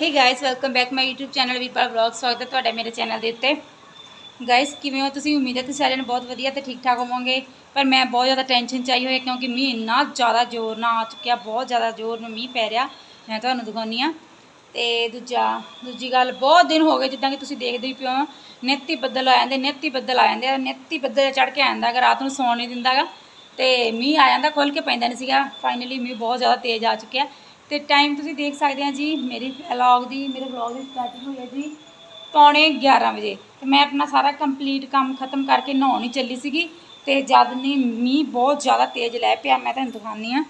Hey guys welcome back my YouTube channel Veerpal vlog ਸਵਾਗਤ ਹੈ ਤੁਹਾਡਾ ਮੇਰੇ ਚੈਨਲ ਦੇ ਉੱਤੇ। ਗਾਇਸ ਕਿਵੇਂ ਹੋ ਤੁਸੀਂ? ਉਮੀਦ ਹੈ ਤੁਸੀਂ ਸਾਰਿਆਂ ਨੂੰ ਬਹੁਤ ਵਧੀਆ ਤੇ ਠੀਕ ਠਾਕ ਹੋਵੋਗੇ। ਪਰ ਮੈਂ ਬਹੁਤ ਜ਼ਿਆਦਾ ਟੈਨਸ਼ਨ ਚ ਆਈ ਹੋਈ ਕਿਉਂਕਿ ਮੀਂਹ ਇੰਨਾ ਜ਼ਿਆਦਾ ਜ਼ੋਰ ਨਾਲ ਆ ਚੁੱਕਿਆ, ਬਹੁਤ ਜ਼ਿਆਦਾ ਜ਼ੋਰ ਨਾਲ ਮੀਂਹ ਪੈ ਰਿਹਾ। ਮੈਂ ਤੁਹਾਨੂੰ ਦਿਖਾਉਂਦੀ ਆ ਤੇ ਦੂਜਾ, ਦੂਜੀ ਗੱਲ, ਬਹੁਤ ਦਿਨ ਹੋ ਗਏ ਜਿੱਦਾਂ ਕਿ ਤੁਸੀਂ ਦੇਖਦੇ ਹੀ ਪਿਓ ਨਿੱਤੀ ਬੱਦਲ ਆ ਜਾਂਦੇ, ਨਿੱਤੀ ਬੱਦਲ ਆ ਜਾਂਦੇ ਆ। ਨਿੱਤੀ ਬੱਦਲ ਚੜ ਕੇ ਆ ਜਾਂਦਾ ਅਗਰ ਰਾਤ ਨੂੰ ਸੌਣ ਨਹੀਂ ਦਿੰਦਾਗਾ ਤੇ ਮੀਂਹ ਆ ਜਾਂਦਾ ਖੁੱਲ ਕੇ ਪੈਂਦਾ ਨਹੀਂ ਸੀਗਾ। ਫਾਈਨਲੀ ਮੀਂਹ ਬਹੁਤ ਜ਼ਿਆਦਾ ਤੇਜ਼ ਆ ਚੁੱਕਿਆ। ਤੇ ਟਾਈਮ ਤੁਸੀਂ ਦੇਖ ਸਕਦੇ ਆ ਜੀ, ਮੇਰੀ ਵਲੌਗ ਦੀ, ਮੇਰੇ ਵਲੌਗ ਦੀ ਸਟਾਰਟਿੰਗ ਹੋਈ ਹੈ ਜੀ ਪੌਣੇ 11 ਵਜੇ। ਤੇ ਮੈਂ ਆਪਣਾ ਸਾਰਾ ਕੰਪਲੀਟ ਕੰਮ ਖਤਮ ਕਰਕੇ ਨਹਾਉਣ ਹੀ ਚੱਲੀ ਸੀਗੀ ਤੇ ਜਦ ਨਹੀਂ ਮੀਂਹ ਬਹੁਤ ਜ਼ਿਆਦਾ ਤੇਜ਼ ਲੈ ਪਿਆ, ਮੈਂ ਤੁਹਾਨੂੰ ਦਿਖਾਉਂਦੀ ਆ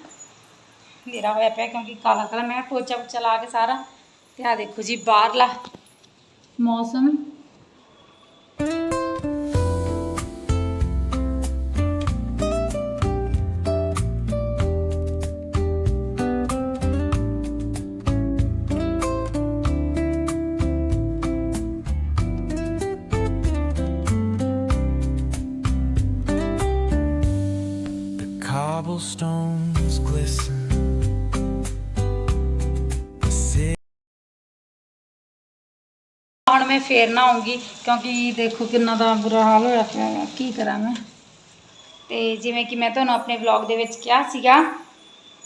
ਮੇਰਾ ਹੋਇਆ ਪਿਆ ਕਿਉਂਕਿ ਕਾਲਾ ਕਾਲਾ, ਮੈਂ ਪੋਚਾ ਪੁਚਾ ਲਾ ਕੇ ਸਾਰਾ। ਤੇ ਆ ਦੇਖੋ ਜੀ, ਬਾਹਰਲਾ ਮੌਸਮ। Cobblestones glisten. ਹੁਣ ਮੈਂ ਫੇਰ ਨਾ ਆਉਂਗੀ ਕਿਉਂਕਿ ਦੇਖੋ ਕਿੰਨਾ ਦਾ ਬੁਰਾ ਹਾਲ ਹੋਇਆ ਪਿਆ ਹੈ ਕੀ ਕਰਾਂ ਮੈਂ? ਤੇ ਜਿਵੇਂ ਕਿ ਮੈਂ ਤੁਹਾਨੂੰ ਆਪਣੇ ਵਲੌਗ ਦੇ ਵਿੱਚ ਕਿਹਾ ਸੀਗਾ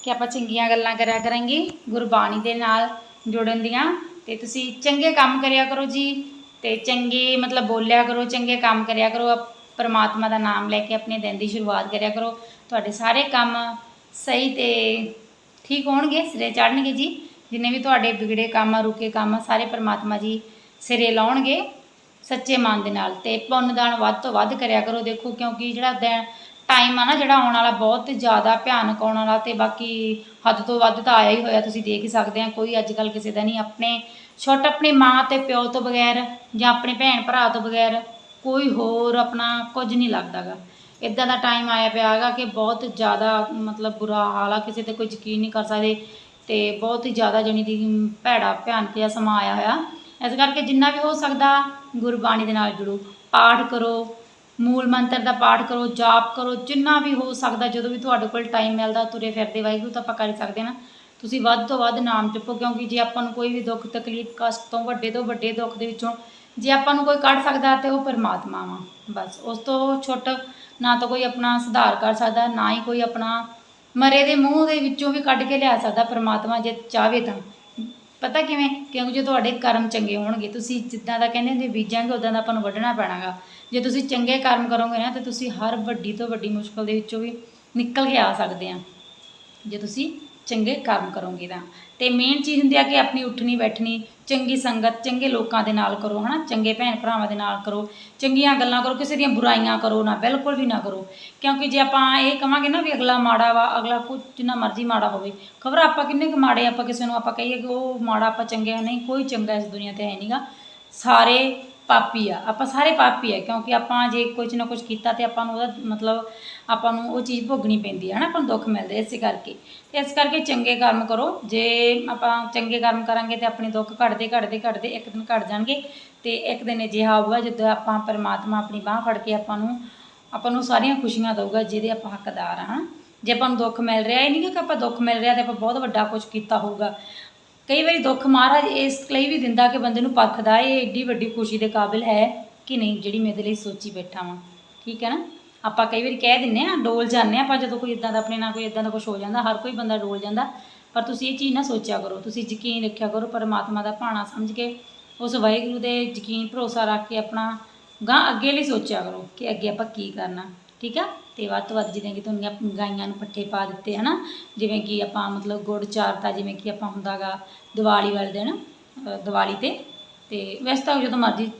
ਕਿ ਆਪਾਂ ਚੰਗੀਆਂ ਗੱਲਾਂ ਕਰਿਆ ਕਰਾਂਗੇ, ਗੁਰਬਾਣੀ ਦੇ ਨਾਲ ਜੁੜਨ ਦੀਆਂ। ਤੇ ਤੁਸੀਂ ਚੰਗੇ ਕੰਮ ਕਰਿਆ ਕਰੋ ਜੀ, ਤੇ ਚੰਗੇ ਮਤਲਬ ਬੋਲਿਆ ਕਰੋ, ਚੰਗੇ ਕੰਮ ਕਰਿਆ ਕਰੋ, ਆਪ ਪਰਮਾਤਮਾ ਦਾ ਨਾਮ ਲੈ ਕੇ ਆਪਣੇ ਦਿਨ ਦੀ ਸ਼ੁਰੂਆਤ ਕਰਿਆ ਕਰੋ। ਤੁਹਾਡੇ ਸਾਰੇ ਕੰਮ ਸਹੀ ਤੇ ਠੀਕ ਹੋਣਗੇ, ਸਿਰੇ ਚੜਨਗੇ ਜੀ। ਜਿੰਨੇ ਵੀ ਤੁਹਾਡੇ ਵਿਗੜੇ ਕੰਮ, ਰੁਕੇ ਕੰਮ, ਸਾਰੇ ਪਰਮਾਤਮਾ ਜੀ ਸਿਰੇ ਲਾਉਣਗੇ ਸੱਚੇ ਮਨ ਦੇ ਨਾਲ ਤੇ ਪੁੰਨ ਦਾਨ ਵੱਧ ਤੋਂ ਵੱਧ ਕਰਿਆ ਕਰੋ। ਦੇਖੋ ਕਿਉਂਕਿ ਜਿਹੜਾ ਦਿਨ ਟਾਈਮ ਆ ਨਾ, ਜਿਹੜਾ ਆਉਣ ਵਾਲਾ ਬਹੁਤ ਜ਼ਿਆਦਾ ਭਿਆਨਕ ਆਉਣ ਵਾਲਾ ਤੇ ਬਾਕੀ ਹੱਦ ਤੋਂ ਵੱਧ ਤਾਂ ਆਇਆ ਹੀ ਹੋਇਆ, ਤੁਸੀਂ ਦੇਖ ਹੀ ਸਕਦੇ ਆ। ਕੋਈ ਅੱਜ ਕੱਲ ਕਿਸੇ ਦਾ ਨਹੀਂ, ਆਪਣੇ ਛੋਟ ਆਪਣੀ ਮਾਂ ਤੇ ਪਿਓ ਤੋਂ ਬਗੈਰ ਜਾਂ ਆਪਣੇ ਭੈਣ ਭਰਾ ਤੋਂ ਬਗੈਰ ਕੋਈ ਹੋਰ ਆਪਣਾ ਕੁਝ ਨਹੀਂ ਲੱਗਦਾਗਾ ਇਦਾਂ ਦਾ ਟਾਈਮ ਆਇਆ ਪਿਆ ਹੈਗਾ ਕਿ ਬਹੁਤ ਜ਼ਿਆਦਾ ਮਤਲਬ ਬੁਰਾ ਹਾਲ ਆ, ਕਿਸੇ ਤੇ ਕੋਈ ਯਕੀਨ ਨਹੀਂ ਕਰ ਸਕਦੇ ਤੇ ਬਹੁਤ ਹੀ ਜ਼ਿਆਦਾ ਜਣੀ ਦੀ ਭੈੜਾ ਭਿਆਨਕ ਜਿਹਾ ਸਮਾਂ ਆਇਆ ਹੋਇਆ। ਇਸ ਕਰਕੇ ਜਿੰਨਾ ਵੀ ਹੋ ਸਕਦਾ, ਗੁਰਬਾਣੀ ਦੇ ਨਾਲ ਜੁੜੋ, ਪਾਠ ਕਰੋ, ਮੂਲ ਮੰਤਰ ਦਾ ਪਾਠ ਕਰੋ, ਜਾਪ ਕਰੋ, ਜਿੰਨਾ ਵੀ ਹੋ ਸਕਦਾ, ਜਦੋਂ ਵੀ ਤੁਹਾਡੇ ਕੋਲ ਟਾਈਮ ਮਿਲਦਾ, ਤੁਰੇ ਫਿਰਦੇ, ਵਾਹਿਗੁਰੂ ਤਾਂ ਆਪਾਂ ਕਰ ਸਕਦੇ ਨਾ। ਤੁਸੀਂ ਵੱਧ ਤੋਂ ਵੱਧ ਨਾਮ ਜਪੋ, ਕਿਉਂਕਿ ਜੇ ਆਪਾਂ ਨੂੰ ਕੋਈ ਵੀ ਦੁੱਖ, ਤਕਲੀਫ, ਕਸ਼ਟ ਤੋਂ ਵੱਡੇ ਤੋਂ ਵੱਡੇ ਦੁੱਖ ਦੇ ਵਿੱਚੋਂ ਜੇ ਆਪਾਂ ਨੂੰ ਕੋਈ ਕੱਢ ਸਕਦਾ, ਤੇ ਉਹ ਪਰਮਾਤਮਾ ਵਾ। ਬਸ, ਉਸ ਤੋਂ ਛੋਟਾ ਨਾ ਤਾਂ ਕੋਈ ਆਪਣਾ ਸੁਧਾਰ ਕਰ ਸਕਦਾ, ਨਾ ਹੀ ਕੋਈ ਆਪਣਾ ਮਰੇ ਦੇ ਮੂੰਹ ਦੇ ਵਿੱਚੋਂ ਵੀ ਕੱਢ ਕੇ ਲਿਆ ਸਕਦਾ ਪਰਮਾਤਮਾ ਜੇ ਚਾਹਵੇ ਤਾਂ। ਪਤਾ ਕਿਵੇਂ? ਕਿਉਂਕਿ ਜੇ ਤੁਹਾਡੇ ਕਰਮ ਚੰਗੇ ਹੋਣਗੇ, ਤੁਸੀਂ ਜਿੱਦਾਂ ਦਾ ਕਹਿੰਦੇ ਹੁੰਦੇ ਬੀਜਾਂਗੇ ਉਦਾਂ ਦਾ ਆਪਾਂ ਨੂੰ ਵੱਢਣਾ ਪੈਣਾਗਾ। ਜੇ ਤੁਸੀਂ ਚੰਗੇ ਕਰਮ ਕਰੋਗੇ ਨਾ, ਤੇ ਤੁਸੀਂ ਹਰ ਵੱਡੀ ਤੋਂ ਵੱਡੀ ਮੁਸ਼ਕਲ ਦੇ ਵਿੱਚੋਂ ਵੀ ਨਿਕਲ ਕੇ ਆ ਸਕਦੇ ਆ। ਜੇ ਤੁਸੀਂ ਚੰਗੇ ਕੰਮ ਕਰੋਗੇ ਤਾਂ। ਤੇ ਮੇਨ ਚੀਜ਼ ਹੁੰਦੀ ਆ ਕਿ ਆਪਣੀ ਉੱਠਣੀ, ਬੈਠਣੀ, ਚੰਗੀ ਸੰਗਤ, ਚੰਗੇ ਲੋਕਾਂ ਦੇ ਨਾਲ ਕਰੋ, ਹਨਾ? ਚੰਗੇ ਭੈਣ ਭਰਾਵਾਂ ਦੇ ਨਾਲ ਕਰੋ। ਚੰਗੀਆਂ ਗੱਲਾਂ ਕਰੋ, ਕਿਸੇ ਦੀਆਂ ਬੁਰਾਈਆਂ ਕਰੋ, ਨਾ ਬਿਲਕੁਲ ਵੀ ਨਾ ਕਰੋ। ਕਿਉਂਕਿ ਜੇ ਆਪਾਂ ਇਹ ਕਵਾਂਗੇ ਨਾ ਵੀ ਅਗਲਾ ਮਾੜਾ ਵਾ, ਅਗਲਾ ਕੁਝ ਜਿੰਨਾ ਮਰਜ਼ੀ ਮਾੜਾ ਹੋਵੇ, ਖਬਰ ਆਪਾਂ ਕਿੰਨੇ ਕੁ ਮਾੜੇ ਆਪਾਂ ਕਿਸੇ ਨੂੰ ਆਪਾਂ ਕਹੀਏ ਕਿ ਉਹ ਮਾੜਾ ਆਪਾਂ ਚੰਗੇ ਨਹੀਂ, ਕੋਈ ਚੰਗਾ ਇਸ ਦੁਨੀਆ ਤੇ ਹੈ ਨਹੀਂਗਾ ਸਾਰੇ ਪਾਪੀ ਆ, ਆਪਾਂ ਸਾਰੇ ਪਾਪੀ ਆ, ਕਿਉਂਕਿ ਆਪਾਂ ਜੇ ਕੁਝ ਨਾ ਕੁਝ ਕੀਤਾ ਤੇ ਆਪਾਂ ਨੂੰ ਉਹਦਾ ਮਤਲਬ ਆਪਾਂ ਨੂੰ ਉਹ ਚੀਜ਼ ਭੋਗਣੀ ਪੈਂਦੀ ਹੈ ਹਨਾ, ਆਪਾਂ ਨੂੰ ਦੁੱਖ ਮਿਲਦਾ ਇਸੇ ਕਰਕੇ। ਤੇ ਇਸ ਕਰਕੇ ਚੰਗੇ ਕਰਮ ਕਰੋ, ਜੇ ਆਪਾਂ ਚੰਗੇ ਕਰਮ ਕਰਾਂਗੇ ਤੇ ਆਪਣੇ ਦੁੱਖ ਘਟਦੇ ਘਟਦੇ ਘਟਦੇ ਇੱਕ ਦਿਨ ਘਟ ਜਾਣਗੇ ਤੇ ਇੱਕ ਦਿਨ ਅਜਿਹਾ ਹੋਊਗਾ ਜਦੋਂ ਆਪਾਂ ਪਰਮਾਤਮਾ ਆਪਣੀ ਬਾਹ ਫੜ ਕੇ ਆਪਾਂ ਨੂੰ ਆਪਾਂ ਨੂੰ ਸਾਰੀਆਂ ਖੁਸ਼ੀਆਂ ਦਊਗਾ ਜਿਹਦੇ ਆਪਾਂ ਹੱਕਦਾਰ ਆ, ਹਨਾ। ਜੇ ਆਪਾਂ ਨੂੰ ਦੁੱਖ ਮਿਲ ਰਿਹਾ, ਇਹ ਨਹੀਂ ਕਿ ਆਪਾਂ ਦੁੱਖ ਮਿਲ ਰਿਹਾ ਤੇ ਆਪਾਂ ਬਹੁਤ ਵੱਡਾ ਕੁਝ ਕੀਤਾ ਹੋਊਗਾ। ਕਈ ਵਾਰੀ ਦੁੱਖ ਮਹਾਰਾਜ ਇਸ ਲਈ ਵੀ ਦਿੰਦਾ ਕਿ ਬੰਦੇ ਨੂੰ ਪੱਖਦਾ ਇਹ ਏਡੀ ਵੱਡੀ ਖੁਸ਼ੀ ਦੇ ਕਾਬਿਲ ਹੈ ਕਿ ਨਹੀਂ, ਜਿਹੜੀ ਮੈਂ ਇਹਦੇ ਲਈ ਸੋਚੀ ਬੈਠਾ ਵਾਂ। ਠੀਕ ਹੈ ਨਾ? ਆਪਾਂ ਕਈ ਵਾਰੀ ਕਹਿ ਦਿੰਨੇ ਆ ਡੋਲ ਜਾਂਦੇ ਆ ਆਪਾਂ ਜਦੋਂ ਕੋਈ ਇਦਾਂ ਦਾ ਆਪਣੇ ਨਾਲ ਕੋਈ ਇਦਾਂ ਦਾ ਕੁਝ ਹੋ ਜਾਂਦਾ, ਹਰ ਕੋਈ ਬੰਦਾ ਡੋਲ ਜਾਂਦਾ, ਪਰ ਤੁਸੀਂ ਇਹ ਚੀਜ਼ ਨਾ ਸੋਚਿਆ ਕਰੋ। ਤੁਸੀਂ ਯਕੀਨ ਰੱਖਿਆ ਕਰੋ, ਪਰਮਾਤਮਾ ਦਾ ਭਾਣਾ ਸਮਝ ਕੇ ਉਸ ਵਾਹਿਗੁਰੂ ਦੇ ਯਕੀਨ ਭਰੋਸਾ ਰੱਖ ਕੇ ਆਪਣਾ ਗਾਂ ਅੱਗੇ ਲਈ ਸੋਚਿਆ ਕਰੋ ਕਿ ਅੱਗੇ ਆਪਾਂ ਕੀ ਕਰਨਾ। ਠੀਕ ਆ? ਤੇ ਵੱਧ ਤੋਂ ਵੱਧ ਜਿਵੇਂ ਕਿ ਤੁਹਾਨੂੰ ਗਾਈਆਂ ਨੂੰ ਪੱਠੇ ਪਾ ਦਿੱਤੇ, ਹਨਾ? ਜਿਵੇਂ ਕਿ ਆਪਾਂ ਮਤਲਬ ਗੁੜ ਚਾਰਤਾ, ਜਿਵੇਂ ਕਿ ਆਪਾਂ ਹੁੰਦਾਗਾ ਦੀਵਾਲੀ ਵਾਲੇ ਦਿਨ ਦੀਵਾਲੀ ਤੇ। ਤੇ ਵੈਸੇ ਤਾਂ ਜਦੋਂ ਮਰਜ਼ੀ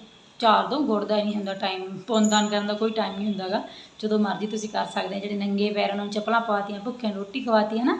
ਚਾਰ ਦੋ, ਗੁੜ ਦਾ ਹੀ ਨਹੀਂ ਹੁੰਦਾ ਟਾਈਮ ਪੁੰਨਦਾਨ ਕਰਨ ਦਾ ਕੋਈ ਟਾਈਮ ਨਹੀਂ ਹੁੰਦਾਗਾ। ਜਦੋਂ ਮਰਜ਼ੀ ਤੁਸੀਂ ਕਰ ਸਕਦੇ ਆ ਜਿਹੜੇ ਨੰਗੇ ਪੈਰਾਂ ਨੂੰ ਚੱਪਲਾਂ ਪਾਤੀਆਂ ਭੁੱਖਿਆਂ ਨੂੰ ਰੋਟੀ ਖਵਾਤੀ ਹੈ ਨਾ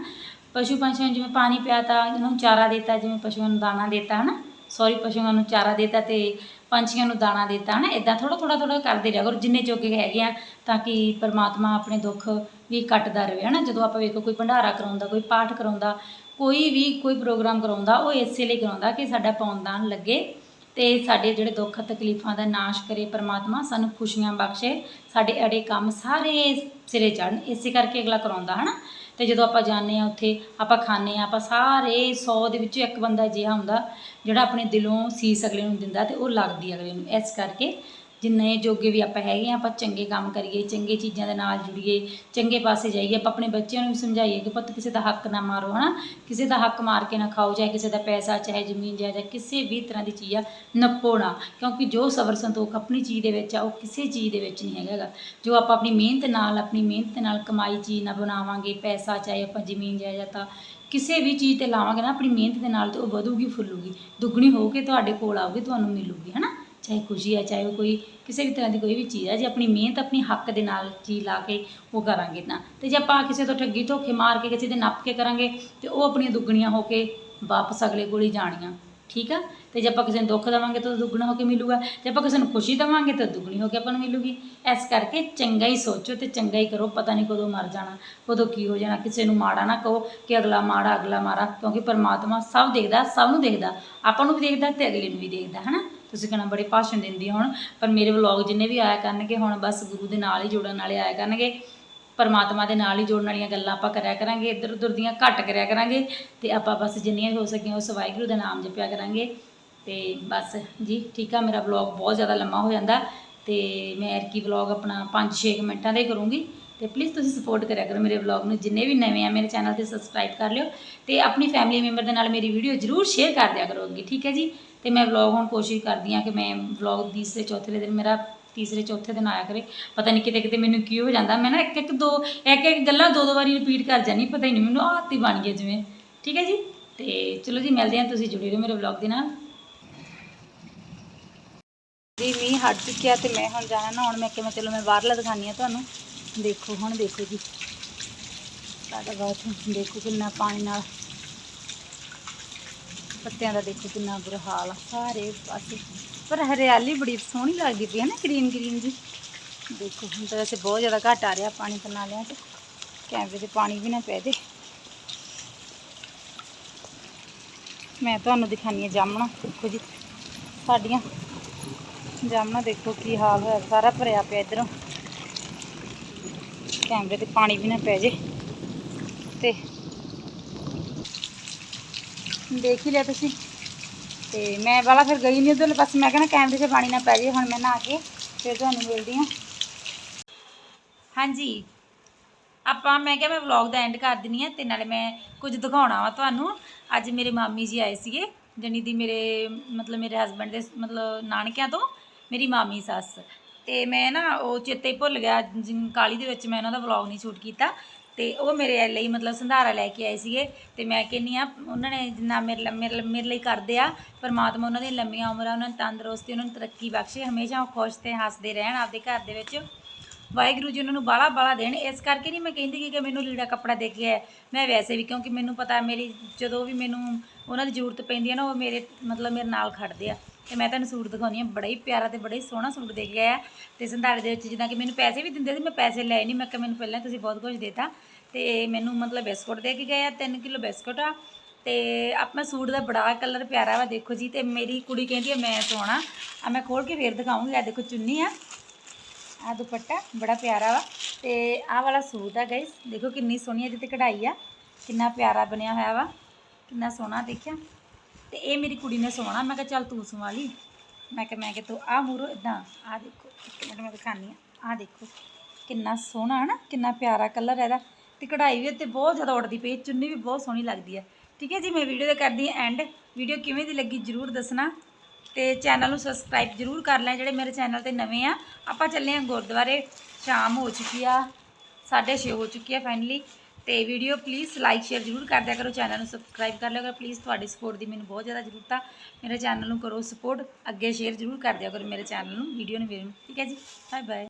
ਪਸ਼ੂ ਪੰਛੀਆਂ ਨੂੰ ਜਿਵੇਂ ਪਾਣੀ ਪਿਆਤਾ ਉਹਨਾਂ ਨੂੰ ਚਾਰਾ ਦਿੱਤਾ, ਜਿਵੇਂ ਪਸ਼ੂਆਂ ਨੂੰ ਦਾਣਾ ਦਿੱਤਾ ਹੈ ਨਾ ਸੌਰੀ ਪਸ਼ੂਆਂ ਨੂੰ ਚਾਰਾ ਦੇਤਾ ਤੇ ਪੰਛੀਆਂ ਨੂੰ ਦਾਣਾ ਦਿੱਤਾ, ਹਨਾ? ਇਦਾਂ ਥੋੜਾ ਥੋੜਾ ਥੋੜਾ ਕਰਦੇ ਰਿਹਾ ਕਰੋ, ਜਿੰਨੇ ਜੋਗੇ ਹੈਗੇ ਆ, ਤਾਂ ਕਿ ਪਰਮਾਤਮਾ ਆਪਣੇ ਦੁੱਖ ਵੀ ਕੱਟਦਾ ਰਹੇ, ਹਨਾ? ਜਦੋਂ ਆਪਾਂ ਵੇਖੋ ਕੋਈ ਭੰਡਾਰਾ ਕਰਾਉਂਦਾ, ਕੋਈ ਪਾਠ ਕਰਾਉਂਦਾ, ਕੋਈ ਵੀ ਕੋਈ ਪ੍ਰੋਗਰਾਮ ਕਰਾਉਂਦਾ, ਉਹ ਇਸੇ ਲਈ ਕਰਾਉਂਦਾ ਕਿ ਸਾਡਾ ਪੌਣਦਾਨ ਲੱਗੇ ਤੇ ਸਾਡੇ ਜਿਹੜੇ ਦੁੱਖ ਤਕਲੀਫਾਂ ਦਾ ਨਾਸ਼ ਕਰੇ ਪਰਮਾਤਮਾ, ਸਾਨੂੰ ਖੁਸ਼ੀਆਂ ਬਖਸ਼ੇ, ਸਾਡੇ ਅੜੇ ਕੰਮ ਸਾਰੇ ਸਿਰੇ ਚੜਨ ਇਸੇ ਕਰਕੇ ਅਗਲਾ ਕਰਾਉਂਦਾ, ਹਨਾ? ਤੇ ਜਦੋਂ ਆਪਾਂ ਜਾਂਦੇ ਆ ਉੱਥੇ, ਆਪਾਂ ਖਾਂਦੇ ਆ ਆਪਾਂ ਸਾਰੇ 100 ਦੇ ਵਿੱਚੋਂ ਇੱਕ ਬੰਦਾ ਅਜਿਹਾ ਹੁੰਦਾ, ਜਿਹੜਾ ਆਪਣੇ ਦਿਲੋਂ ਸੀਸ ਅਗਲੇ ਨੂੰ ਦਿੰਦਾ ਤੇ ਉਹ ਲੱਗਦੀ ਅਗਲੇ ਨੂੰ। ਇਸ ਕਰਕੇ ਜਿੰਨੇ ਜੋਗੇ ਵੀ ਆਪਾਂ ਹੈਗੇ ਆ ਆਪਾਂ ਚੰਗੇ ਕੰਮ ਕਰੀਏ, ਚੰਗੇ ਚੀਜ਼ਾਂ ਦੇ ਨਾਲ ਜੁੜੀਏ, ਚੰਗੇ ਪਾਸੇ ਜਾਈਏ, ਆਪਾਂ ਆਪਣੇ ਬੱਚਿਆਂ ਨੂੰ ਵੀ ਸਮਝਾਈਏ ਕਿ ਪੁੱਤ ਕਿਸੇ ਦਾ ਹੱਕ ਨਾ ਮਾਰੋ, ਹਨਾ? ਕਿਸੇ ਦਾ ਹੱਕ ਮਾਰ ਕੇ ਨਾ ਖਾਓ, ਚਾਹੇ ਕਿਸੇ ਦਾ ਪੈਸਾ, ਚਾਹੇ ਜ਼ਮੀਨ ਜਾਇਦਾਦ ਕਿਸੇ ਵੀ ਤਰ੍ਹਾਂ ਦੀ ਚੀਜ਼ ਆ, ਨੱਪੋ ਨਾ। ਕਿਉਂਕਿ ਜੋ ਸਬਰ ਸੰਤੋਖ ਆਪਣੀ ਚੀਜ਼ ਦੇ ਵਿੱਚ ਆ, ਉਹ ਕਿਸੇ ਚੀਜ਼ ਦੇ ਵਿੱਚ ਨਹੀਂ ਹੈਗਾ ਗਾ। ਜੋ ਆਪਾਂ ਆਪਣੀ ਮਿਹਨਤ ਨਾਲ, ਆਪਣੀ ਮਿਹਨਤ ਨਾਲ ਕਮਾਈ ਚੀਜ਼ ਨਾ ਬਣਾਵਾਂਗੇ, ਪੈਸਾ, ਚਾਹੇ ਆਪਾਂ ਜ਼ਮੀਨ ਜਾਇਦਾਦ ਤਾਂ ਕਿਸੇ ਵੀ ਚੀਜ਼ ਤੇ ਲਾਵਾਂਗੇ ਨਾ, ਆਪਣੀ ਮਿਹਨਤ ਦੇ ਨਾਲ ਤੇ ਉਹ ਵਧੂਗੀ, ਫੁੱਲੂਗੀ। ਦੁੱਗਣੀ ਹੋ ਕੇ ਤੁਹਾਡੇ ਕੋਲ ਆਊਗੀ, ਤੁਹਾਨੂੰ ਮਿਲੂਗੀ, ਹਨਾ? ਚਾਹੇ ਖੁਸ਼ੀ ਹੈ ਚਾਹੇ ਉਹ ਕੋਈ ਕਿਸੇ ਵੀ ਤਰ੍ਹਾਂ ਦੀ ਕੋਈ ਵੀ ਚੀਜ਼ ਆ, ਜੇ ਆਪਣੀ ਮਿਹਨਤ ਆਪਣੀ ਹੱਕ ਦੇ ਨਾਲ ਚੀਜ਼ ਲਾ ਕੇ ਉਹ ਕਰਾਂਗੇ ਨਾ ਤੇ ਜੇ ਆਪਾਂ ਕਿਸੇ ਤੋਂ ਠੱਗੀ ਧੋਖੇ ਮਾਰ ਕੇ ਕਿਸੇ ਦੇ ਨੱਪ ਕੇ ਕਰਾਂਗੇ, ਤੇ ਉਹ ਆਪਣੀਆਂ ਦੁੱਗਣੀਆਂ ਹੋ ਕੇ ਵਾਪਸ ਅਗਲੇ ਕੋਲ ਹੀ ਜਾਣੀਆਂ। ਠੀਕ ਆ? ਤੇ ਜੇ ਆਪਾਂ ਕਿਸੇ ਨੂੰ ਦੁੱਖ ਦੇਵਾਂਗੇ ਤਾਂ ਦੁੱਗਣਾ ਹੋ ਕੇ ਮਿਲੂਗਾ। ਜੇ ਆਪਾਂ ਕਿਸੇ ਨੂੰ ਖੁਸ਼ੀ ਦੇਵਾਂਗੇ ਤਾਂ ਦੁੱਗਣੀ ਹੋ ਕੇ ਆਪਾਂ ਨੂੰ ਮਿਲੂਗੀ। ਇਸ ਕਰਕੇ ਚੰਗਾ ਹੀ ਸੋਚੋ ਤੇ ਚੰਗਾ ਹੀ ਕਰੋ, ਪਤਾ ਨਹੀਂ ਕਦੋਂ ਮਰ ਜਾਣਾ, ਕਦੋਂ ਕੀ ਹੋ ਜਾਣਾ, ਕਿਸੇ ਨੂੰ ਮਾੜਾ ਨਾ ਕਹੋ ਕਿ ਅਗਲਾ ਮਾੜਾ, ਅਗਲਾ ਮਾਰਾ ਕਿਉਂਕਿ ਪਰਮਾਤਮਾ ਸਭ ਦੇਖਦਾ, ਸਭ ਨੂੰ ਦੇਖਦਾ। ਆਪਾਂ ਨੂੰ ਵੀ ਦੇਖਦਾ ਤੇ ਅਗਲੇ ਨੂੰ ਵੀ ਦੇਖਦਾ, ਹਨਾ? ਤੁਸੀਂ ਕਹਿਣਾ ਬੜੇ ਭਾਸ਼ਣ ਦਿੰਦੀ ਆ ਹੁਣ, ਪਰ ਮੇਰੇ ਵਲੌਗ ਜਿੰਨੇ ਵੀ ਆਇਆ ਕਰਨਗੇ, ਹੁਣ ਬਸ ਗੁਰੂ ਦੇ ਨਾਲ ਹੀ ਜੁੜਨ ਵਾਲੇ ਆਇਆ ਕਰਨਗੇ, ਪਰਮਾਤਮਾ ਦੇ ਨਾਲ ਹੀ ਜੋੜਨ ਵਾਲੀਆਂ ਗੱਲਾਂ ਆਪਾਂ ਕਰਿਆ ਕਰਾਂਗੇ ਇੱਧਰ ਉੱਧਰ ਦੀਆਂ ਘੱਟ ਕਰਿਆ ਕਰਾਂਗੇ, ਤੇ ਆਪਾਂ ਬਸ ਜਿੰਨੀਆਂ ਵੀ ਹੋ ਸਕੀਆਂ ਉਸ ਵਾਹਿਗੁਰੂ ਦਾ ਨਾਮ ਜਪਿਆ ਕਰਾਂਗੇ, ਤੇ ਬਸ ਜੀ, ਠੀਕ ਆ, ਮੇਰਾ ਵਲੌਗ ਬਹੁਤ ਜ਼ਿਆਦਾ ਲੰਮਾ ਹੋ ਜਾਂਦਾ, ਤੇ ਮੈਂ ਐਰਕੀ ਵਲੌਗ ਆਪਣਾ 5-6 ਮਿੰਟਾਂ ਦਾ ਹੀ ਕਰੂੰਗੀ। ਤੇ ਪਲੀਜ਼ ਤੁਸੀਂ ਸਪੋਰਟ ਕਰਿਆ ਕਰੋ ਮੇਰੇ ਵਲੌਗ ਨੂੰ। ਜਿੰਨੇ ਵੀ ਨਵੇਂ ਆ, ਮੇਰੇ ਚੈਨਲ ਤੇ ਸਬਸਕ੍ਰਾਈਬ ਕਰ ਲਿਓ ਤੇ ਆਪਣੀ ਫੈਮਿਲੀ ਮੈਂਬਰ ਦੇ ਨਾਲ ਮੇਰੀ ਵੀਡੀਓ ਜਰੂਰ ਸ਼ੇਅਰ ਕਰ ਦਿਆ ਕਰੋ ਅੱਗੇ, ਠੀਕ ਹੈ ਜੀ? ਤੇ ਮੈਂ ਵਲੌਗ ਹੁਣ ਕੋਸ਼ਿਸ਼ ਕਰਦੀ ਆ ਕਿ ਮੈਂ ਵਲੌਗ ਤੀਸਰੇ, ਚੌਥੇ ਦਿਨ, ਮੇਰਾ ਤੀਸਰੇ, ਚੌਥੇ ਦਿਨ ਆਇਆ ਕਰੇ। ਪਤਾ ਨਹੀਂ ਕਿਤੇ ਕਿਤੇ ਮੈਨੂੰ ਕੀ ਹੋ ਜਾਂਦਾ। ਮੈਂ ਨਾ ਇੱਕ ਇੱਕ ਦੋ, ਇੱਕ ਇੱਕ ਗੱਲਾਂ ਦੋ ਦੋ ਵਾਰੀ ਰਿਪੀਟ ਕਰ ਜਾਨੀ ਪਤਾ ਹੀ ਨਹੀਂ ਮੈਨੂੰ ਆਦਤ ਹੀ ਬਣ ਗਈ ਜਿਵੇਂ, ਠੀਕ ਹੈ ਜੀ? ਤੇ ਚਲੋ ਜੀ, ਮਿਲਦੇ ਹਾਂ ਤੁਸੀਂ ਜੁੜੇ ਰਹੋ ਮੇਰੇ ਵਲੌਗ ਦੇ ਨਾਲ। ਜੀ ਮੀਂਹ ਹਟ ਚੁੱਕਿਆ ਤੇ ਮੈਂ ਹੁਣ ਜਾਣਾ ਨਾ ਹੁਣ ਮੈਂ ਕਿਹਾ ਚਲੋ ਮੈਂ ਬਾਹਰਲਾ ਦਿਖਾਨੀ ਆ ਤੁਹਾਨੂੰ। ਦੇਖੋ, ਹੁਣ ਦੇਖੋ ਜੀ। ਸਾਡਾ ਬਾਥਰੂਮ ਦੇਖੋ ਕਿੰਨਾ ਪਾਣੀ ਨਾਲ। ਪੱਤਿਆਂ ਦਾ ਦੇਖੋ ਕਿੰਨਾ ਬੁਰਾ ਹਾਲ ਆ, ਸਾਰੇ ਪਾਸੇ। ਪਰ ਹਰਿਆਲੀ ਬੜੀ ਸੋਹਣੀ ਲੱਗਦੀ ਪਈ ਹੈ ਨਾ ਗ੍ਰੀਨ ਗ੍ਰੀਨ ਜੀ। ਦੇਖੋ, ਹੁਣ ਤਾਂ ਵੈਸੇ ਬਹੁਤ ਜ਼ਿਆਦਾ ਘੱਟ ਆ ਰਿਹਾ ਪਾਣੀ ਤਾਂ ਨਾਲਿਆਂ 'ਚ। ਕੈਮਰੇ 'ਤੇ ਪਾਣੀ ਵੀ ਨਾ ਪੈ ਜੇ। ਮੈਂ ਤੁਹਾਨੂੰ ਦਿਖਾਨੀ ਆ ਜਾਮਣਾ, ਦੇਖੋ ਜੀ। ਸਾਡੀਆਂ ਜਾਮਣਾ ਦੇਖੋ ਕੀ ਹਾਲ ਹੋਇਆ, ਸਾਰਾ ਭਰਿਆ ਪਿਆ ਇਧਰੋਂ। ਕੈਮਰੇ ਤੇ ਪਾਣੀ ਵੀ ਨਾ ਪੈ ਜੇ। ਤੇ ਦੇਖ ਹੀ ਲਿਆ ਤੁਸੀਂ। ਤੇ ਮੈਂ ਵਾਲਾ ਫਿਰ ਗਈ ਨਹੀਂ ਉਧਰਲੇ ਪਾਸੇ। ਮੈਂ ਕਹਿੰਦਾ ਕੈਮਰੇ 'ਚ ਪਾਣੀ ਨਾ ਪੈ ਜੇ। ਹੁਣ ਮੈਂ ਨਹਾ ਕੇ ਫਿਰ ਤੁਹਾਨੂੰ ਮਿਲਦੀ ਹਾਂ। ਹਾਂਜੀ। ਆਪਾਂ ਮੈਂ ਕਿਹਾ ਮੈਂ ਵਲੌਗ ਦਾ ਐਂਡ ਕਰ ਦਿੰਨੀ ਆ ਤੇ ਨਾਲੇ ਮੈਂ ਕੁਝ ਦਿਖਾਉਣਾ ਵਾ ਤੁਹਾਨੂੰ। ਅੱਜ ਮੇਰੇ ਮਾਮੀ ਜੀ ਆਏ ਸੀਗੇ, ਜਣੀ ਦੀ ਮੇਰੇ, ਮਤਲਬ ਮੇਰੇ ਹਸਬੰਡ ਦੇ, ਮਤਲਬ ਨਾਨਕਿਆਂ ਤੋਂ ਮੇਰੀ ਮਾਮੀ ਸੱਸ। ਤੇ ਮੈਂ ਨਾ ਉਹ ਚੇਤੇ ਹੀ ਭੁੱਲ ਗਿਆ ਜਿਨ- ਕਾਹਲੀ ਦੇ ਵਿੱਚ ਮੈਂ ਉਹਨਾਂ ਦਾ ਵਲੌਗ ਨਹੀਂ ਸ਼ੂਟ ਕੀਤਾ। ਤੇ ਉਹ ਮੇਰੇ ਲਈ ਮਤਲਬ ਸੰਧਾਰਾ ਲੈ ਕੇ ਆਏ ਸੀਗੇ। ਤੇ ਮੈਂ ਕਹਿੰਨੀ ਆ ਉਹਨਾਂ ਨੇ ਜਿੰਨਾ ਮੇਰੇ ਲਈ- ਮੇਰੇ ਲਈ- ਮੇਰੇ ਲਈ ਕਰਦੇ ਆ, ਪਰਮਾਤਮਾ ਉਹਨਾਂ ਦੀਆਂ ਲੰਮੀਆਂ ਉਮਰਾਂ, ਉਹਨਾਂ ਨੂੰ ਤੰਦਰੁਸਤੀ, ਉਹਨਾਂ ਨੂੰ ਤਰੱਕੀ ਬਖਸ਼ੇ, ਹਮੇਸ਼ਾ ਉਹ ਖੁਸ਼ ਤੇ ਹੱਸਦੇ ਰਹਿਣ ਆਪਦੇ ਘਰ ਦੇ ਵਿੱਚ। ਵਾਹਿਗੁਰੂ ਜੀ ਉਹਨਾਂ ਨੂੰ ਬਾਲਾ ਬਾਲਾ ਦੇਣ। ਇਸ ਕਰਕੇ ਨਹੀਂ ਮੈਂ ਕਹਿੰਦੀ ਕਿ ਕਿ ਮੈਨੂੰ ਲੀੜਾ ਕੱਪੜਾ ਦੇ ਕੇ ਆਇਆ। ਮੈਂ ਵੈਸੇ ਵੀ, ਕਿਉਂਕਿ ਮੈਨੂੰ ਪਤਾ ਮੇਰੀ, ਜਦੋਂ ਵੀ ਮੈਨੂੰ ਉਹਨਾਂ ਦੀ ਜ਼ਰੂਰਤ ਪੈਂਦੀ ਹੈ ਨਾ, ਉਹ ਮੇਰੇ ਮਤਲਬ ਮੇਰੇ ਨਾਲ ਖੜਦੇ ਆ। ਤੇ ਮੈਂ ਤੁਹਾਨੂੰ ਸੂਟ ਦਿਖਾਉਣੀ ਆ, ਬੜਾ ਹੀ ਪਿਆਰਾ ਤੇ ਬੜਾ ਹੀ ਸੋਹਣਾ ਸੂਟ ਦੇ ਕੇ ਆਇਆ। ਤੇ ਸੰਧਾਰੇ ਦੇ ਵਿੱਚ ਜਿੱਦਾਂ ਕਿ ਮੈਨੂੰ ਪੈਸੇ ਵੀ ਦਿੰਦੇ ਸੀ, ਮੈਂ ਪੈਸੇ ਲਏ ਨਹੀਂ ਮੈਂ ਕਿਹਾ ਮੈਨੂੰ ਪਹਿਲਾਂ ਤੁਸੀਂ ਬਹੁਤ ਕੁਝ ਦੇਤਾ। ਤੇ ਮੈਨੂੰ ਮਤਲਬ ਬਿਸਕੁਟ ਦੇ ਕੇ ਗਏ ਆ 3 ਕਿਲੋ ਬਿਸਕੁਟ ਆ। ਤੇ ਆਪਣਾ ਸੂਟ ਦਾ ਬੜਾ ਕਲਰ ਪਿਆਰਾ ਵਾ, ਦੇਖੋ ਜੀ, ਤੇ ਮੇਰੀ ਕੁੜੀ ਕਹਿੰਦੀ ਆ, ਮੈਂ ਸੋਹਣਾ। ਆ ਮੈਂ ਖੋਲ ਕੇ ਫੇਰ ਦਿਖਾਉਂਗੀ, ਆ ਦੇਖੋ ਚੁੰਨੀ ਆ। ਆ ਦੁਪੱਟਾ ਬੜਾ ਪਿਆਰਾ ਵਾ। ਤੇ ਆਹ ਵਾਲਾ ਸੂਟ ਆ ਗਾਇਸ, ਦੇਖੋ ਕਿੰਨੀ ਸੋਹਣੀ ਇਹਦੇ ਤੇ ਕਢਾਈ ਆ। ਕਿੰਨਾ ਪਿਆਰਾ ਬਣਿਆ ਹੋਇਆ ਵਾ, ਕਿੰਨਾ ਸੋਹਣਾ ਦੇਖਿਆ। ਤੇ ਇਹ ਮੇਰੀ ਕੁੜੀ ਨੇ ਸੋਹਣਾ ਮੈਂ ਕਿਹਾ, ਚੱਲ ਤੂੰ ਸਵਾ ਲਈ। ਮੈਂ ਕਿਹਾ, ਮੈਂ ਕਿ ਤੂੰ ਆ ਮੂਰੋ ਇਦਾਂ ਆ ਦੇਖੋ, ਇੱਕ ਮਿੰਟ ਮੈਂ ਦਿਖਾਨੀ ਆ। ਆ ਦੇਖੋ, ਕਿੰਨਾ ਸੋਹਣਾ ਹੈ ਨਾ ਕਿੰਨਾ ਪਿਆਰਾ ਕਲਰ ਇਹਦਾ। ਤੇ ਕਢਾਈ ਵੀ ਉੱਤੇ ਬਹੁਤ ਜ਼ਿਆਦਾ ਉੱਡਦੀ ਪਈ ਚੁੰਨੀ ਵੀ ਬਹੁਤ ਸੋਹਣੀ ਲੱਗਦੀ ਹੈ। ਠੀਕ ਹੈ ਜੀ, ਮੈਂ ਵੀਡੀਓ ਦਾ ਕਰਦੀ ਹਾਂ ਐਂਡ ਵੀਡੀਓ ਕਿਵੇਂ ਦੀ ਲੱਗੀ ਜਰੂਰ ਦੱਸਣਾ। ਤੇ ਚੈਨਲ ਨੂੰ ਸਬਸਕ੍ਰਾਈਬ ਜਰੂਰ ਕਰ ਲੈ। ਜਿਹੜੇ ਮੇਰੇ ਚੈਨਲ ਤੇ ਨਵੇਂ ਆ, ਆਪਾਂ ਚੱਲੇ ਆ ਗੁਰਦੁਆਰੇ। ਸ਼ਾਮ ਹੋ ਚੁੱਕੀ ਆ 6:30 ਹੋ ਚੁੱਕੀ ਆ ਫਾਈਨਲੀ ਤੇ ਵੀਡੀਓ ਪਲੀਜ਼ ਲਾਈਕ ਸ਼ੇਅਰ ਜਰੂਰ ਕਰ ਦਿਆ ਕਰੋ ਚੈਨਲ ਨੂੰ ਸਬਸਕ੍ਰਾਈਬ ਕਰ ਲਿਆ ਕਰੋ। ਪਲੀਜ਼ ਤੁਹਾਡੀ ਸਪੋਰਟ ਦੀ ਮੈਨੂੰ ਬਹੁਤ ਜ਼ਿਆਦਾ ਜ਼ਰੂਰਤ ਆ। ਮੇਰੇ ਚੈਨਲ ਨੂੰ ਕਰੋ ਸਪੋਰਟ ਅੱਗੇ ਸ਼ੇਅਰ ਜਰੂਰ ਕਰ ਦਿਆ ਕਰੋ ਮੇਰੇ ਚੈਨਲ ਨੂੰ ਵੀਡੀਓ ਨੂੰ ਵੀਰ ਨੂੰ ਠੀਕ ਹੈ ਜੀ? Bye bye